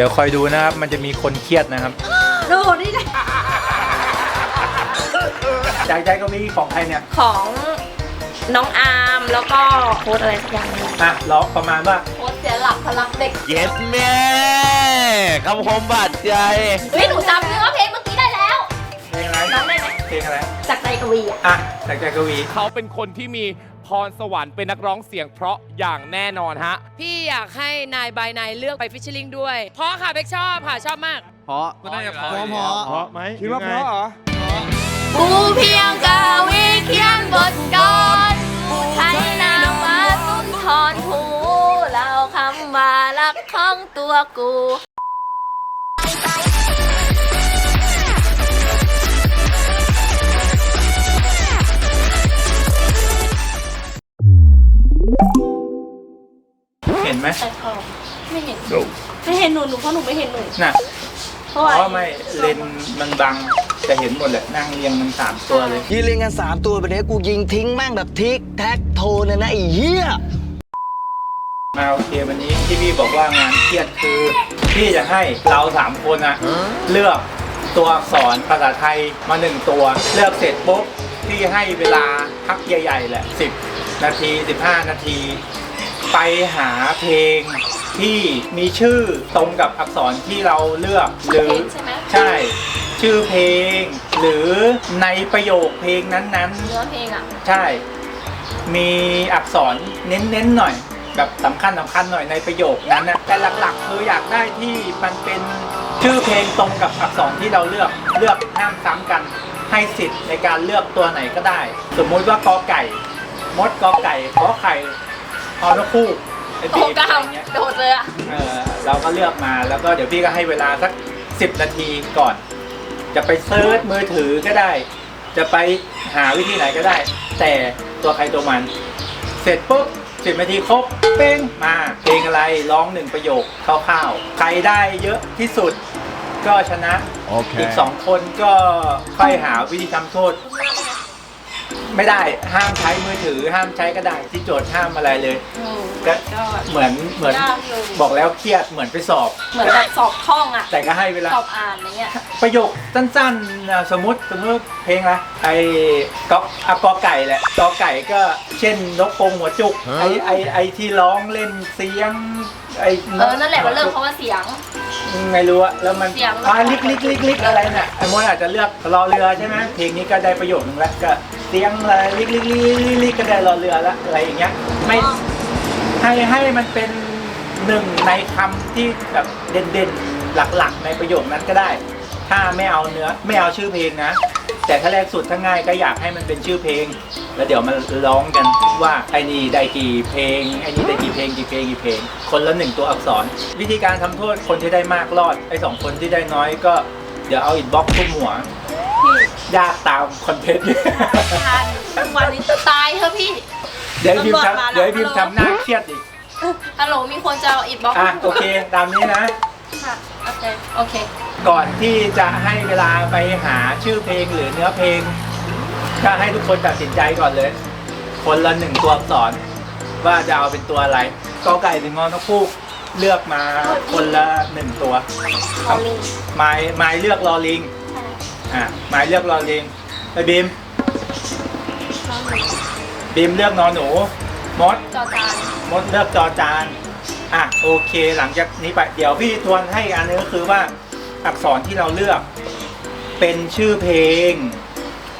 ดี๋ยวคอยดูนะครับ มันจะมีคนเครียดนะครับโอ้โหนี่นะใจใจก็มีของใครเนี่ย ของน้องอาร์มแล้วก็โค้ดอะไรสักอย่างนึงแหละอะร้องประมาณว่าโค้ดเสียหลักพลักเด็กเย็ดแม่คำคมบาดใจเฮ้ยหนูจำเนื้อเพลงเมื่อกี้ได้แล้ว เพลงอะไรน้องได้ไหมเพลงอะไรจากใจกวีอะอะจากใจกวี เขาเป็นคนที่มี พรสวรรค์เป็นนักร้องเสียงเพราะอย่างแน่นอนฮะ พี่อยากให้นายบายนายเลือกไปฟิชเชอร์ลิงด้วย เพราะค่ะเบกชอบค่ะชอบมาก เพราะก็น่าจะเพราะเพราะเพราะไหมคิดว่าเพราะเหรอกูเพียงกาวิเขียนบทกรใช้นามมาสุนทรภูเล่าคำว่ารักของตัวกู ห็นไหมแต่ชอบไม่เห็นไม่เห็นหนูหนูเพราะหนูไม่เห็นหนูน่ะเพราะเพว่าราะไม่เลนส์มันบังแต่เห็นหมดแหละนั่งเรียงมันสามตัวเลย ยืนเรียงกันสามตัวแบบนี้กูยิงทิ้งแม่งแบบทิกแท็กโทนเลยนะไอ้เหี้ย มาโอเควันนี้ที่พี่บอกว่างานเครียดคือพี่จะให้เราสามคนอะเลือกตัวอักษรภาษาไทยมาหนึ่งตัว เลือกเสร็จปุ๊บพี่ให้เวลาพักใหญ่ๆแหละ10 นาที 15 นาที ไปหาเพลงที่มีชื่อตรงกับอักษรที่เราเลือกหรือใช่ไหม ใช่ ชื่อเพลง หรือในประโยคเพลงนั้นเนื้อเพลงอะๆ ใช่ มีอักษรเน้นๆหน่อย แบบสำคัญสำคัญหน่อยในประโยคนั้นนะแต่หลักๆคืออยากได้ที่มันเป็นชื่อเพลงตรงกับอักษรที่เราเลือกเลือกห้ามซ้ำกัน ให้สิทธิ์ในการเลือกตัวไหนก็ได้ สมมุติว่ากอไก่ มดกอไก่ขอไข่ ฮอนกคู่ไอ้โอ้ปีกล้าอะมไรเงี้ยโดดเลยอะ เออเราก็เลือกมาแล้วก็เดี๋ยวพี่ก็ให้เวลาสักสิบนาทีก่อน จะไปเซิร์ชมือถือก็ได้ จะไปหาวิธีไหนก็ได้ แต่ตัวใครตัวมัน เสร็จปุ๊บสิบนาทีครบเป้งมาเพลงอะไรร้องหนึ่งประโยคคร่าวๆใครได้เยอะที่สุดก็ชนะโอเคอีกสองคนก็ค่อยหาวิธีทำโทษ ไม่ได้ห้ามใช้มือถือ ห้ามใช้กระดาษที่โจทย์ห้ามอะไรเลยก็เหมือนเหมือนยากอยู่บอกแล้วเครียดเหมือนไปสอบ เหมือนแบบสอบท่องอะ แต่ก็ให้เวลา สอบอ่านอะไรเงี้ย ประโยคสั้นๆอะสมมติสมมติเพลงอะไรไอ้ก๊อกอะกอไก่แหละกอไก่ก็เช่นนกกรงหัวจุกไอ้ไอ้ไอ้ที่ร้องเล่นเสียง ไอ้เออ นั่นแหละมันเริ่มเพราะว่าเสียง ไม่รู้อะแล้วมันเสียง อ่าลิกลิกลิกลิกอะไรน่ะไอ้มดอาจจะเลือกรอเรือใช่ไหมเพลงนี้ก็ได้ประโยชน์หนึ่งแล้วก็เสียงอะไรลิกลิกลิกลิกลิกก็ได้รอเรือละอะไรอย่างเงี้ยไม่ให้ให้มันเป็นหนึ่งในคำที่แบบเด่นๆหลักๆ ในประโยคนั้นก็ได้ ถ้าไม่เอาเนื้อไม่เอาชื่อเพลงนะ แต่ถ้าแรกสุดถ้าง่ายก็อยากให้มันเป็นชื่อเพลง แล้วเดี๋ยวมันร้องกันว่าไอ้นี่ได้กี่เพลงไอ้นี่ได้กี่เพลงกี่เพลงกี่เพลง คนละหนึ่งตัวอักษร วิธีการทำโทษคนที่ได้มากรอดไอ้สองคนที่ได้น้อยก็เดี๋ยวเอาอินบ็อกซ์ทุ่มหัวพี่ยากตามคอนเทนต์ทานทุกวันนี้ตายเถอะพี่ เดี๋ยวให้พิมพ์ตำรวจมาแล้วทำเดี๋ยวให้พิมพ์ทำหน้าเครียดอีกฮัลโหลมีคนจะเอาอิดบล็อกอะโอเคตามนี้นะค่ะ โอเคโอเคก่อนที่จะให้เวลาไปหาชื่อเพลงหรือเนื้อเพลงก็ให้ทุกคนตัดสินใจก่อนเลย คนละหนึ่งตัวอักษร ว่าจะเอาเป็นตัวอะไรกอไก่ถึงงอนกพูกเลือกมาคนละหนึ่งตัวลอลิง ไม้ไม้เลือกลอลิงอะไม้เลือกลอลิงไอ้บีมบีมเลือกนอนหนูมดจอจานมดเลือกจอจาน อะโอเคหลังจากนี้ไปเดี๋ยวพี่ทวนให้อีกอันนึงก็คือว่าอักษรที่เราเลือกเป็นชื่อเพลง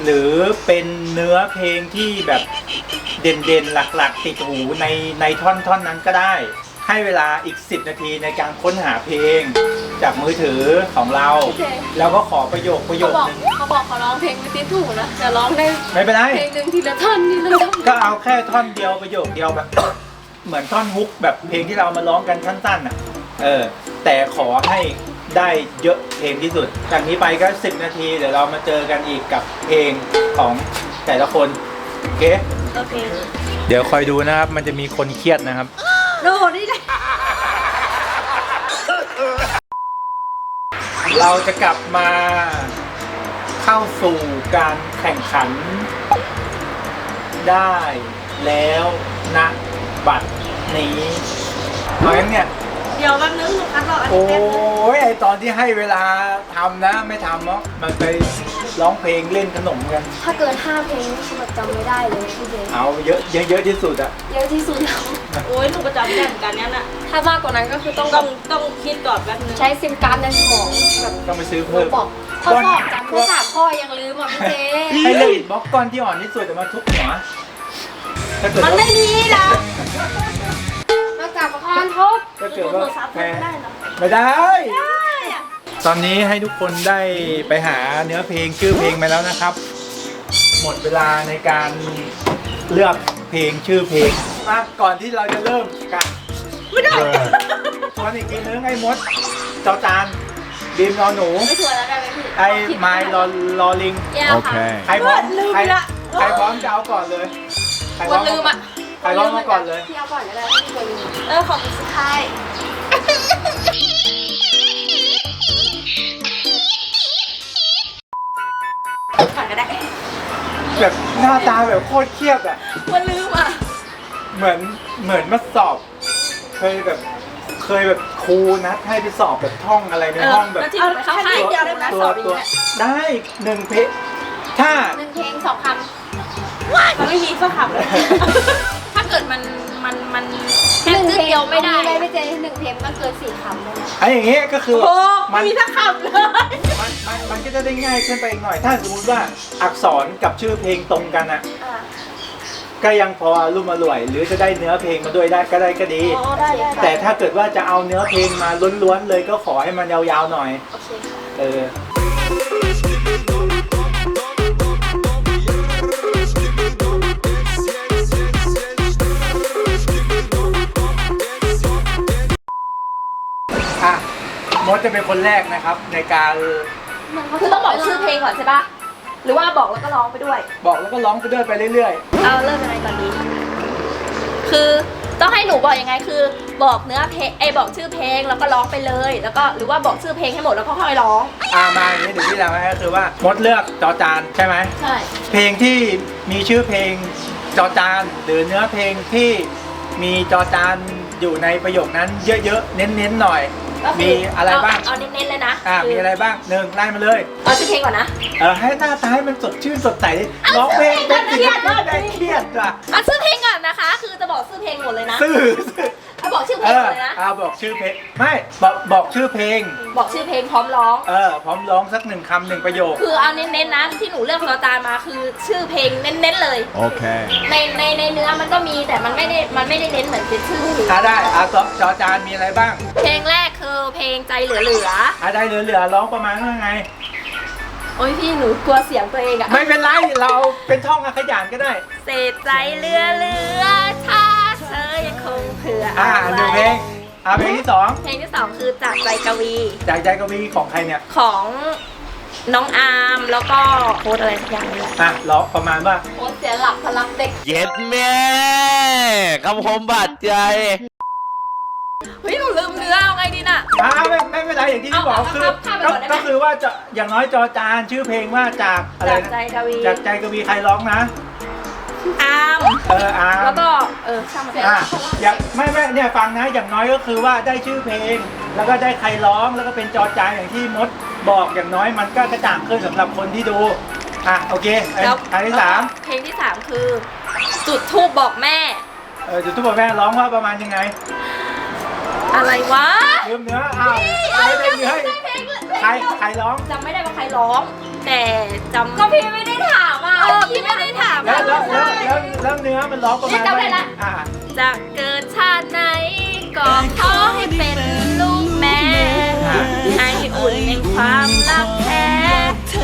หรือเป็นเนื้อเพลงที่แบบเด่นๆ หลักๆ ติดหูในในท่อนท่อนนั้นก็ได้ ให้เวลาอีก 10 นาทีในการค้นหาเพลง จากมือถือของเราแล้วก็ขอประโยคประโยเขาคบอกหนึ่งเขาบอกเขาร้องเพลงไม่ติดถูกนะจะร้องได้ไม่เป็นไร เพลงหนึ่งทีละท่อนทีละท่อนก็เอาแค่ท่อนเดียวประโยคเดียวแบบ เหมือนท่อนฮุกแบบเพลงที่เรามาร้องกันสั้นๆอะ เออ แต่ขอให้ได้เยอะเพลงที่สุด จากนี้ไปก็ 10 นาที เดี๋ยวเรามาเจอกันอีกกับเพลงของแต่ละคน โอเค โอเคเดี๋ยวคอยดูนะครับ มันจะมีคนเครียดนะครับโอ้โหนี่นะเราจะกลับมาเข้าสู่การแข่งขัน ได้แล้วนะบัตร นี้เอายังเนี่ย เดี๋ยวแป๊บนึงหนูคัดรออันโอ้นี้แป๊บนึงตอนที่ให้เวลาทำนะไม่ทำเนาะมันไปร้องเพลงเล่นขนมกัน ถ้าเกิน5เพลงคือแบบจำไม่ได้เลยพี่เบนเอาเยอะเยอะเยอะที่สุดอะเยอะที่สุดแล้วโอ้ยหนูก็จำไม่ได้เหมือนกันเนี่ยน่ะถ้ามากกว่านั้นก็คือต้องต้องต้องคิดก่อนแป๊บนึงใช้ซิมการ์ดในสมองแบบต้องไปซื้อเพิ่มบอกข้อสอบจำข้อสามข้อยังลืมอะพี่เจให้เล่นบล็อกก้อนที่อ่อนที่สุดแต่มาทุบหัวถ้าเกิดมันว่า ไม่มีหรอกนอก จากประคอนทบถ้าเกิดว่าแพ้ไม่ได้ ตอนนี้ให้ทุกคนได้ไปหาเนื้อเพลงชื่อเพลงไปแล้วนะครับ หมดเวลาในการเลือกเพลงชื่อเพลงอะก่อนที่เราจะเริ่มกันไม่ได้ทวนอีกทีนึงไอ้มดเจ้าจานบีมนอนหนูไม่ชัวร์แล้วได้ไหมพี่ไอ้ไม้รอรอลิงแย่ค่ะใครพร้อมใครใครพร้อมจะเอาก่อนเลย ใครพร้อวันลืมอะ ใครพร้อมมาก่อนเลย พี่เอาก่อนก็ได้พี่คนลืมเออของสุดท้ายก่อนก็ได้แบบหน้าตาแบบโคตรเครียดอะวันลืมอะ เหมือนเหมือนมาสอบ เคยแบบเคยแบบครูนัดให้ไปสอบแบบท่องอะไรในห้องแบบแล้วที่หนูไปเข้าค่ายตัวเดียวได้ไหมตัวสอบอีกตัวแล้วได้หนึ่งเพลงถ้าหนึ่งเพลงสองคมันไม่มีสักคำเลยถ้าเกิดมันมันมันแค่ชื่อเดียวไม่ได้ไม่ไม่เจหนึ่งเพลงมันเกินสี่คำเลยนะไอ้อย่างเงี้ยก็คือโอ้มัไม่นมีสักคำเลยมันมันมันก็จะได้ง่ายขึ้นไปอีกหน่อย ถ้าสมมติว่าอักษรกับชื่อเพลงตรงกันอะอ่าก็ยังพอรุ่มอร่วย หรือจะได้เนื้อเพลงมาด้วยได้ก็ได้ก็ดีอ๋อได้ได้แต่ถ้าเกิดว่าจะเอาเนื้อเพลงมาล้วนๆเลยก็ขอให้มันยาวๆหน่อยโอเคค่ะเออ คนแรกนะครับในการคือต้องบอกชื่อเพลงก่อนใช่ปะหรือว่าบอกแล้วก็ร้องไปด้วย บอกแล้วก็ร้องไปด้วยไปเรื่อยเอาเริ่มยังไงก่อนดี คือต้องให้หนูบอกยังไงคือบอกเนื้อเพลงไอยบอกชื่อเพลงแล้วก็ร้องไปเลย แล้วก็หรือว่าบอกชื่อเพลงให้หมดแล้วก็ค่อยร้อง ๆอ่ามาอย่างนี้เดี๋ยวพี่ทำให้ก็คือว่ามดเลือกจอจานใช่ไหม ใช่ เพลงที่มีชื่อเพลงจอจานหรือเนื้อเพลงที่มีจอจาน อยู่ในประโยคนั้นเยอะๆ เน้นๆหน่อย ก็คืมีอะไรบ้างเอาเน้นๆเลยนะอ่าคืมีอะไรบ้างหนึ่งไล่มาเลย เอาชื่อเพลงก่อนนะ เออให้หน้าตาให้มันสดชื่นสดใสดิร้องเพลงเป็นเครียดมากได้เครียดอะเอาชื่อเพลงก่อนนะคะ คือจะบอกชื่อเพลงหมดเลยนะ ซื่อ เอาบอกชื่อเพลเองหมอดเลยนะ เอาบอกชื่อเพลงไม่บอกบอกชื่อเพลง บอกชื่อเพลงพร้อมร้อง เออ พร้อมร้องสักหนึ่งคำหนึ่งประโยค คือเอาเน้นๆนะที่หนูเลือกจอจานมาคือชื่อเพลงเน้นๆเลย Okay. ในในในเนื้อมันก็มีแต่มันไม่ได้มันไม่ได้เน้นเหมือนเป็นชื่อเพลงอะได้อะจอจอจานมีอะไรบ้างเพลงแรกคือเพลงใจเหลือเหลืออะได้เหลือๆร้องประมาณว่าไง ๆโอ้ยพี่หนูกลัวเสียงตัวเองอะไม่เป็นไร เราเป็นท่องอาขยานก็ได้ เศษใจเหลือเหลือถ้าเธอยัง คงเผื่ออ่าเอาหนึ่งเพลไว้งอ่าเพลงที่สองเพลงที่สองคือจากใจกวีจากใจกวีของใครเนี่ยของน้องอาร์มแล้วก็โค้ดอะไรสักอย่างนี่แหละ อะร้องประมาณว่าโค้ดเสียหลักพลังเด็ก เย็ดแม่คำคมบาดใจ เฮ้ยหนูลืมเนื้อเอาไงดีน่ะ อ่าไม่ไม่เป็นไรอย่างที่พี่บอกเอาคือเอาข้ามไปก็ก่อนได้ไหม ก็คือว่าจะอย่างน้อยจอจานชื่อเพลงว่าจากอะไรจากนะใจกวี จากใจกวีใครร้องนะ อาร์มเอออาแล้วก็เออช่างมันเถอะอะอย่างไม่ไม่เนี่ยฟังนะอย่างน้อยก็คือว่าได้ชื่อเพลง แล้วก็ได้ใครร้องแล้วก็เป็นจอจานอย่างที่มดบอกอย่างน้อยมันก็กระจ่างขึ้นสำหรับคนที่ดูอะโอเคอันแล้วอันที่สามเพลงที่สามคือ จุดทูบบอกแม่ เออจุดทุกคนแม่ร้องว่าประมาณยังไงอะไรวะลืมเนื้ออ้าวไม่ได้เนื้อใครใครร้องจำไม่ได้ว่าใครร้อง แต่จำก็พี่ไม่ได้ถาม อะเออพี่ไม่ได้ถามแล้วอะแล้วแล้วแล้วแล้วเนื้อมันร้องประมาณนี่จำได้ละอ่าจะเกิดชาติไหนก็ขอให้เป็นลูกแม่ ให้อุ่นในความรักแท้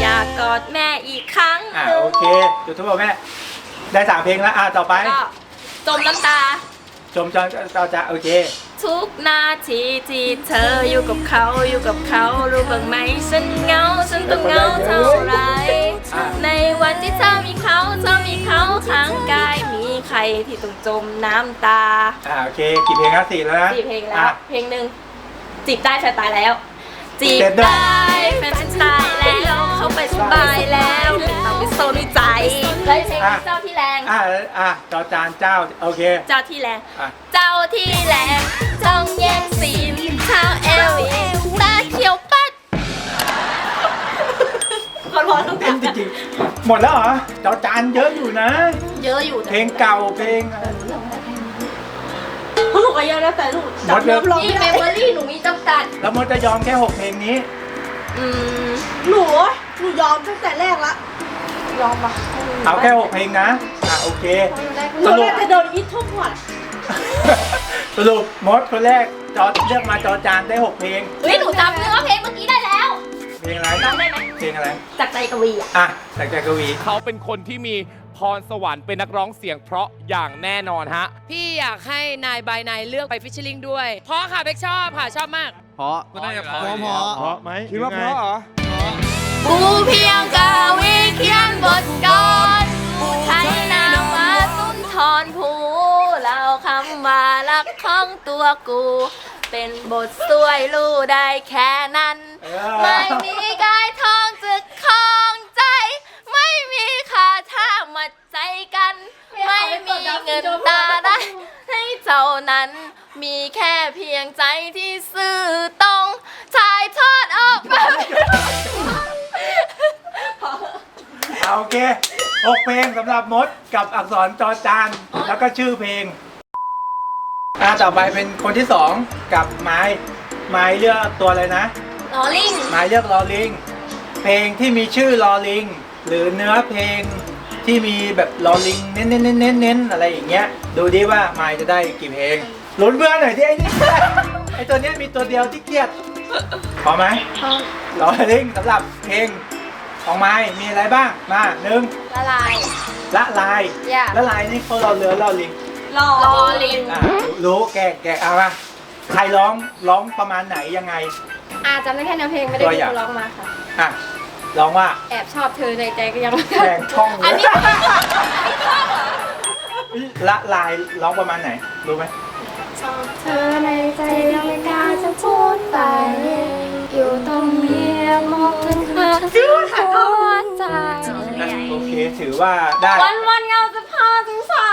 อยากกอดแม่อีกครั้งอ่าหนึ่งโอเคจุดทุกคนแม่ ได้สามเพลงแล้วอ่าต่อไป ก็จมน้ำตา ชมจอจอจะโอเค ทุกนาทีที่เธออยู่กับเขาอยู่กับเขารู้บ้างไหมฉันเหงาฉันต้องเหงาเท่าไหรอะในวันที่เธอมีเขาเธอมีเขาข้างกายมีใครที่ต้องจมน้ำตาอ่าโอเคกี่เพลงครับสี่แล้วนะสี่เพลงแล้อะ วเพลงหนึ่งจีบได้แฟนตายแล้ว จีบได้แฟนสไตล์แล้วเข้าไปสบายแล้วเราไปโซนใจเลยเพลงเจ้าที่แรงอะอะจอจานเจ้าโอเค เจ้าที่แรงเจ้าที่แรงจ้องแย่งซีนเท้าเอวตาเขียวปัดขอร้องต้องเต้จริงๆหมดแล้วเหรอจอจานเยอะอยู่นะ เยอะอยู่เพลงเก่าเพลงอะไร พวกหนูก็เยอะนะแต่หนูหมดจำเลยเริ่มร้องนี่ไม่เมได้มโมรี่หนูมีจำกัด แล้วมดจะยอมแค่หกเพลงนี้ อืมหนูหนูยอมตั้งแต่แรกละยอมปะเอาแค่หกเพลงนะอะโอเค หนูน่าจะโดนอีททุกหมดสรุปมดคนแรกจอเลือกมาจอจานได้หกเพลง เฮ้ยหนูจำเนื้อเพลงเมื่อกี้ได้แล้ว เพลงอะไรร้องได้ไหม เพลงอะไร จากใจกวีอะ อะจากใจกวี เขาเป็นคนที่มี พรสวรรค์เป็นนักร้องเสียงเพราะอย่างแน่นอนฮะ พี่อยากให้นายบายนายเลือกไปฟิชเชอร์ลิงด้วย เพราะค่ะเบคชอบค่ะชอบมาก เพราะก็น่าจะพอเพราะเพราะเพราะไหมคิดว่าเพราะเหรอกูเพียงกาวิเขียนบทกรใช้นามมาสุนทรภูเล่าคำว่ารักของตัวกู เป็นบทสวยรู้ได้แค่นั้นเออไม่มีกายทองจึกคอ ใจกัน ไม่มีเงินตาได้ ให้เจ้านั้น มีแค่เพียงใจที่ซื่อตรงถ่ายทอดออกมาเอาโอเคหกเพลงสำหรับมดกับอักษรจอจานแล้วก็ชื่อเพลงอะต่อไปเป็นคนที่สองกับไม้ไม้เลือกตัวอะไรนะ ลอลิงไม้เลือกลอลิง เพลงที่มีชื่อลอลิง หรือเนื้อเพลง ที่มีแบบลอลิงเน้นเน้นเน้นเน้นเน้นอะไรอย่างเงี้ย ดูดิว่าไม้จะได้กี่เพลงลุ้นเพื่อนหน่อยที่ไอ้นี่ ไอ้ตัวเนี้ยมีตัวเดียวที่เกลียดพอไหมลอลิงสำหรับเพลงของไม้มีอะไรบ้างมาหนึ่งละลาย ละลายอย่าละลายนี่เขารอเรือรอลิงรอลอลิง อะรู้แกะแกะเอามาใครร้องร้องประมาณไหนยังไง อาจจะไม่แค่เนื้อเพลงไม่ได้ตัวที่อย่างเขาร้องมาค่ะ อะ ร้องว่าแอบชอบเธอในใจก็ยังแบ่งช่องอันนี้ละลายร้องประมาณไหนรู้ไหมชอบเธอในใจยังไม่กล้าจะพูดไป อยู่ตรงนี้มองมันขาดหัวใจอะโอเคถือว่าได้วันวันๆเงาจะพาถึงฟ้า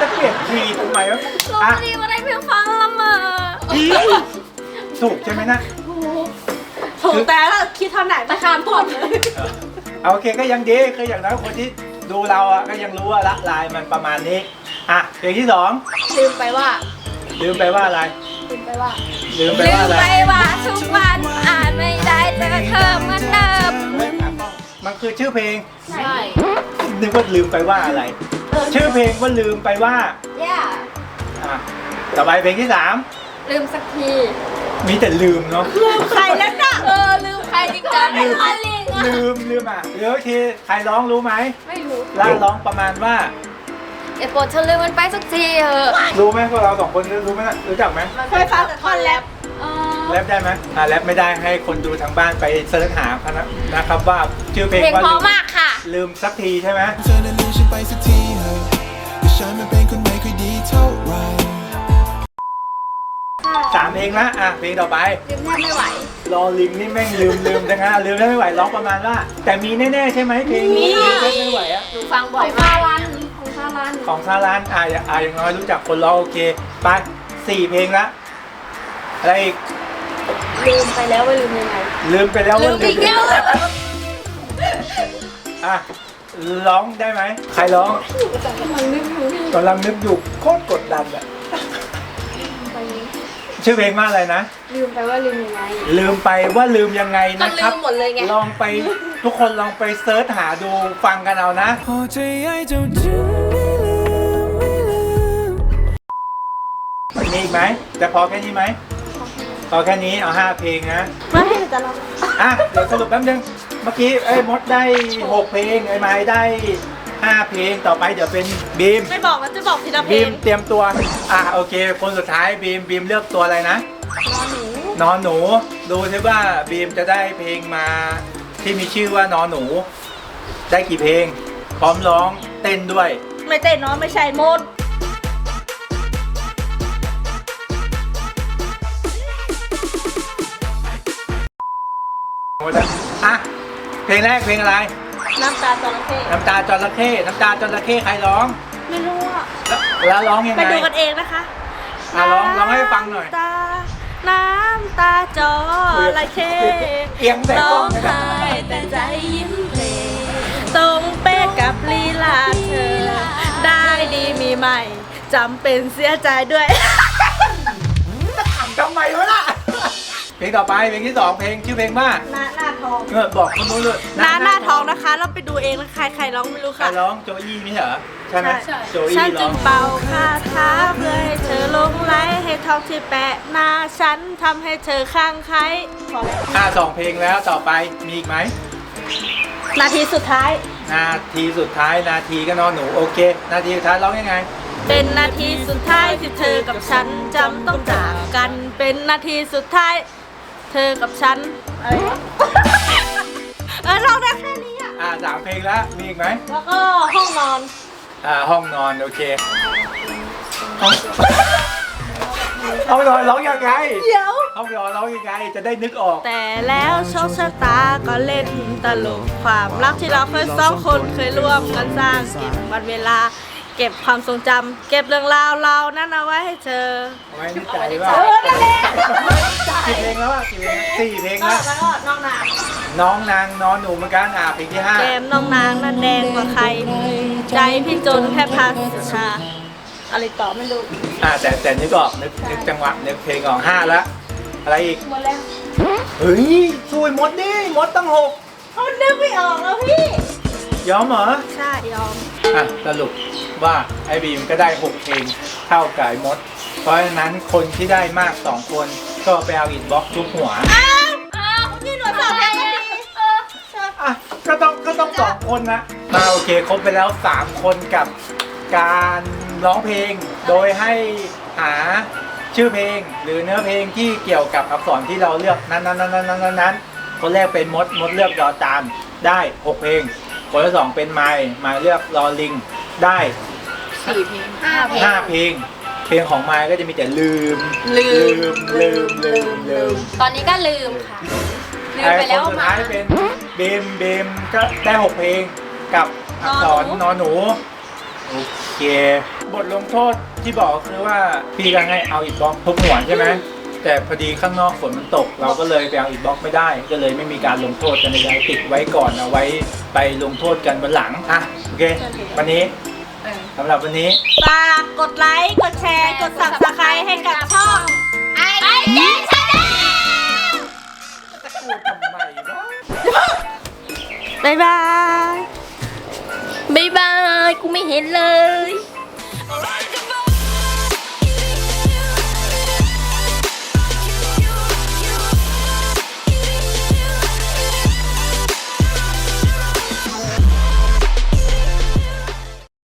จะเปลี่ยนทีย์ทำไมวะลมอะดีมาได้เพียงฟังละเมอถูกใช่ไหมนะ ถูกแต่ละคิดเท่าไหร่ไม่ข้ามพูดเลยเออเอาโอเคก็ยังดีคืออย่างน้อยคนที่ดูเราอะก็ยังรู้ว่าละลายมันประมาณนี้อะเพลงที่สองลืมไปว่าลืมไปว่าอะไร ลืมไปว่าลืมไปลืว่ามอะไรไปว่าทุกวันอ่านไม่ได้เจอเธอเหมือนเดิมเฮ้ยอะมันคือชื่อเพลงใช่นึกว่าลืมไปว่าอะไร ชื่อเพลงว่าลืมไปว่าย่าอะต่อไปเพลงที่สามลืมสักทีมีแต่ลืมเนาะ ใครแล้วน่ะเลืมลืมอะเดี๋ยวทีใครร้องรู้ไหมไม่รู้ล่าร้องประมาณว่าเดี๋ยวโปรดเธอลืมมันไปสักทีเถอะรู้ไหมพวกเราสองคนรู้ไหมนะรู้จักไหมเคยฟังแต่ท่อนแรปเออแรปได้ไหมอ่าแรปไม่ได้ให้คนดูทางบ้านไปเสิร์ชหานะนะครับว่าชื่อเพลงเพลงว่าเพลืราะมมากค่ะ ลืมสักทีใช่ไหม เธอนั้นลืมฉันไปสัก สามเพลงละอะเพลงต่อไป ลืมแทบไม่ไหว รอลิงนี่แม่งลืมลืมจังฮะลืมได้ไม่ไหวร้องประมาณว่า แต่มีแน่ๆใช่ไหมเพลงนี้ลืมได้ไม่ไหวอะหนูฟังบ่อยมาก ของซาลันของซาลานอะอย่าอะอย่างน้อยรู้จักคนร้องโอเคไปสี่เพลงละอะไรอีกลืมไปแล้วว่าลืมยังไงลืมไปแล้วลืว่ามอีกแล้วอะร้องได้ไหมใครร้องกำลังนึกอยู่กำลังนึกอยู่โคตรกดดันอะ ชื่อเพลงว่าอะไรนะ ลืมไปว่าลืมยังไง ลืมไปว่าลืมยังไงก็นะคลืรับ มหมดเลยไง ลองไปทุกคนลองไปเซิร์ชหาดูฟังกันเอานะ พอใจให้เจ้าจึงไม่ลืมไม่ลืม มีอีกไหมจะพอแค่นี้ไหมพอแค่นี้เอาห้าเพลงนะไม่ให้จะลองอะเดี๋ยวสรุปแป๊บนึงเมื่อกี้ไอ้ยมดได้หกเพลงไอ้ไม้ได้ ห้าเพลงต่อไปเดี๋ยวเป็นบีมไม่บอกแล้วจะบอกทีละเพลบีงมเตรียมตัว อะโอเค คนสุดท้ายบีมบีมเลือกตัวอะไรนะนอนหนู ดูซิว่าบีมจะได้เพลงมา ที่มีชื่อว่านอนหนู ได้กี่เพลง พร้อมร้องเต้นด้วย ไม่เต้นเนาะไม่ใช่โมดหมดแล้วอะเพลงแรกเพลงอะไร น้ำตาจระเข้น้ำตาจระเข้น้ำตาจระเข้ใครร้อง ไม่รู้อะแล้วแล้วร้องยังไปไงดูกันเองนะคะอะร้องร้องให้ฟังหน่อยำตาน้ำตาจระเข้เอียงแต่กร้ล้อองงไม่ได้ไห้แต่ใจยิ้มเพลงตรงเป๊ะกับลีลาเธอ ได้ดีมีใหม่จำเป็นเสียใจด้วยทำไมวะล่ะเพ ลงต่อไปเพลงที่สองเพลงชื่อเพลงว่าหน้าหน้าทองเออบอกคนนู้นเลยหน้าหน้าทองนะคะ เราไปดูเองนะใครใครร้องไม่รู้ใครค่ะ ร้องโจอี้ไม่ใช่เหรอใช่ไหมใช่ โจอี้ฉันร้จึองงเป่าคาถาเพื่อให้เธอหลงไหลให้ทองที่แปะหน้าฉันทำให้เธอข้างใครพอแล้วอ่าสองเพลงแล้วต่อไปมีอีกไหม นาทีสุดท้าย นาทีสุดท้ายนาทีก็นอนหนูโอเค นาทีสุดท้ายร้องยังไง เป็นนาทีสุดท้ายที่เธอกับฉันจำต้องจากกัน เป็นนาทีสุดท้ายเธอกับฉันอะไรวะเออร้องได้แค่นี้อะอ่าสามเพลงแล้วมีอีกไหมแล้วก็ห้องนอน อ่าห้องนอนโอเคห้องห้องนอนร้องยังไงเดี๋ยวห้องนอนร้องยังไงจะได้นึกออก แต่แล้วโชคชะตาก็เล่นตลกความรักที่เราเคยสองคนเคยร่วมกันสร้างเก็บวันเวลา เก็บความทรงจำเก็บเรื่องราวเรานั้นเอาไว้ให้เธอเอาไว้ในใจว่าเออนั่นแหละกี่เพลงแล้วอะกี่เพลงสี่เพลงก็แล้วแล้วก็น้องนางน้องนางนอนหนูเหมือนกันอะเพลงที่ห้าแก้มน้องนางนั้นแดงกว่าใคร ใจพี่จนแค่พัสชาอะไรต่อไม่รู้อ่าแต่แต่นึกออกนึกนึกจังหวะนึกเพลงออกห้าแล้วอะไรอีกหมดแล้วเฮ้ยช่วยมดดิมดตั้งหกเขานึกไม่ออกแล้วพี่ยอมเหรอ ใช่ยอม อะสรุปว่าไอบีมก็ได้ 6 เพลงเท่ากับไอ้มด เพราะฉะนั้นคนที่ได้มาก 2 คนก็ไปเอาอินบ็อกซ์ทุกหัวอ้าวอ้าวพี่หนูสอบแพ้ก็ดีเอออะก็ต้องก็ต้องสองคนนะมาโอเคครบไปแล้ว 3 คนกับการร้องเพลง โดยให้หาชื่อเพลง หรือเนื้อเพลงที่เกี่ยวกับอักษรที่เราเลือกนั้นนั้นนั้นนั้นนั้นนั้นคนแรกเป็นมดมดเลือกดอจานได้ 6 เพลง คนที่สองเป็นไมล์ไมล์เลือกรอลิงได้สี่เพลงห้าเพลง ห้าเพลง เพลงของไมค์ก็จะมีแต่ลืมลืม ลืมลืมลืมตอนนี้ก็ลืมค่ะ ลืมไอ้ไปคแล้นวสุดมาท้ายเป็นเบมเบมก็ได้หกเพลงกับอักษรนอนหนูโอเคบทลงโทษที่บอกก็คือว่าพี่ก็ให้เอาอิดบล็อกทุบหัวใช่ไหมแต่พอดีข้างนอกฝนมันตก เราก็เลยไปเอาอิดบล็อกไม่ได้ ก็เลยไม่มีการลงโทษกันในใจติดไว้ก่อนเอาไว้ ไปลงโทษกันวันหลังอะโอเค วันนี้สำหรับวันนี้ ฝากกดไลค์ กดแชร์ กด subscribe ให้กับช่องไอเจชาแนลพูดทำไมวะบ๊ายบายบ๊ายบาย กูไม่เห็นเลย